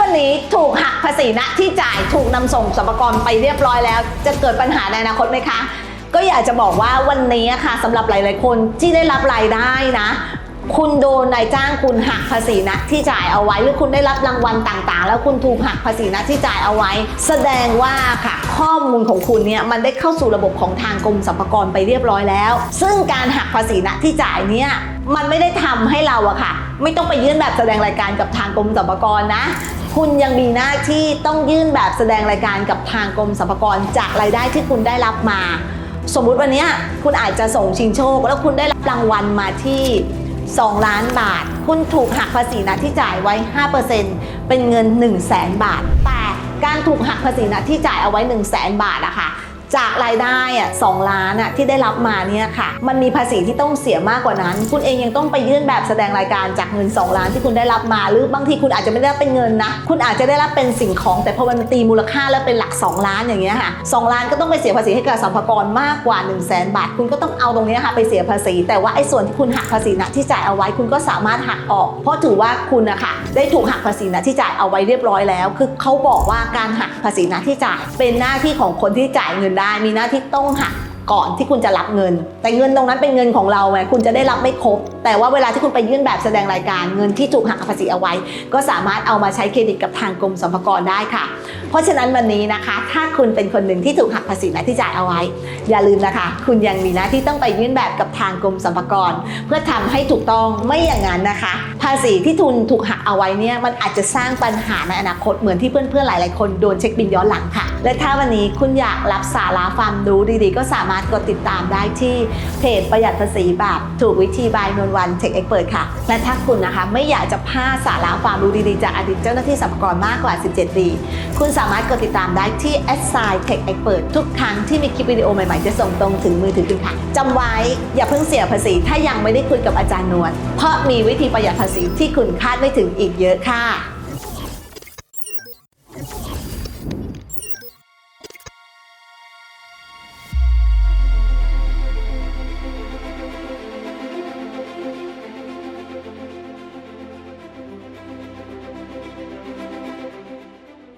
วันนี้ถูกหักภาษีณที่จ่ายถูกนำส่งสรรพากรไปเรียบร้อยแล้ว จะเกิดปัญหาในอนาคตไหมคะ ก็อยากจะบอกว่าวันนี้ค่ะสำหรับหลาย ๆ คนที่ได้รับรายได้นะคุณโดนนายจ้างคุณหักภาษีณที่จ่ายเอาไว้ หรือคุณได้รับรางวัลต่างๆ แล้วคุณถูกหักภาษีณที่จ่ายเอาไว้ แสดงว่าค่ะข้อมูลของคุณเนี่ยมันได้เข้าสู่ระบบของทางกรมสรรพากรไปเรียบร้อยแล้ว ซึ่งการหักภาษีณที่จ่ายเนี่ยมันไม่ได้ทำให้เราอะค่ะ ไม่ต้องไปยื่นแบบแสดงรายการกับทางกรมสรรพากรนะ คุณยังมีหน้าที่ต้องยื่นแบบแสดงรายการกับทางกรมสรรพากรจากรายได้ที่คุณได้รับมา สมมุติวันนี้คุณอาจจะส่งชิงโชค แล้วคุณได้รับรางวัลมาที่ 2 ล้านบาท คุณถูกหักภาษีนะที่จ่ายไว้ 5%เป็นเงิน 1 0 0 0 0แสนบาท แต่การถูกหักภาษีนะที่จ่ายเอาไว้ 1 0 0 0 0แสนบาทนะคะ จากรายได้อะ2ล้านอะที่ได้รับมาเนี่ยค่ะ มันมีภาษีที่ต้องเสียมากกว่านั้น คุณเองยังต้องไปยื่นแบบแสดงรายการจากเงิน 2 ล้านที่คุณได้รับมา หรือบางทีคุณอาจจะไม่ได้เป็นเงินนะ คุณอาจจะได้รับเป็นสิ่งของแต่พอมันตีมูลค่าแล้วเป็นหลัก 2 ล้านอย่างเงี้ยค่ะ2ล้านก็ต้องไปเสียภาษีให้กับสรรพากรมากกว่า 1 0 0 0 0แสนบาท คุณก็ต้องเอาตรงนี้ค่ะไปเสียภาษี แต่ว่าไอ้ส่วนที่คุณหักภาษีนะที่จ่ายเอาไว้คุณก็สามารถหักออก เพราะถือว่าคุณนะคะได้ถูกหักภาษีนะที่จ่ายเอาไว้เรียบร้อยแล้ว คือเขาบอกว่าการหักภาษีนะที่จ่ายเป็นหน้าที่ของคนที่จ่ายเงินได้ มีหน้าที่ต้องหั ก่อนที่คุณจะรับเงิน แต่เงินตรงนั้นเป็นเงินของเราไงคุณจะได้รับไม่ครบ แต่ว่าเวลาที่คุณไปยื่นแบบแสดงรายการเงินที่ถูกหักภาษีเอาไว้ ก็สามารถเอามาใช้เครดิตกับทางกรมสรรพากรได้ค่ะ เพราะฉะนั้นวันนี้นะคะ ถ้าคุณเป็นคนหนึ่งที่ถูกหักภาษีและที่จ่ายเอาไว้ อย่าลืมนะคะ คุณยังมีหน้าที่ต้องไปยื่นแบบกับทางกรมสรรพากร เพื่อทำให้ถูกต้องไม่อย่างนั้นนะคะ ภาษีที่ทุนถูกหักเอาไว้เนี่ยมันอาจจะสร้างปัญหาในอนาคตเหมือนที่เพื่อนๆหลาย ๆ คนโดนเช็คบินย้อนหลังค่ะ และถ้าวันนี้คุณอยากรับสาระความรู้ดีๆ ก็สามารถกดติดตามได้ที่เพจประหยัดภาษีแบบถูกวิธีบายนวลวันเทคเอ็กเปิดค่ะ และถ้าคุณนะคะไม่อยากจะพลาดสาระความรู้ดีๆ จากอดีตเจ้าหน้าที่สรรพากรมากกว่า 17 ปี คุณสามารถกดติดตามได้ที่ s i Tech Expert ทุกครั้งที่มีคลิปวิดีโอใหม่ๆ จะส่งตรงถึงมือถือคุณค่ะจำไว้อย่าเพิ่งเสียภาษีถ้ายังไม่ได้คุยกับอาจารย์นวลเพราะมีวิธีประหยัดภาษีที่คุณคาดไม่ถึงอีกเยอะค่ะ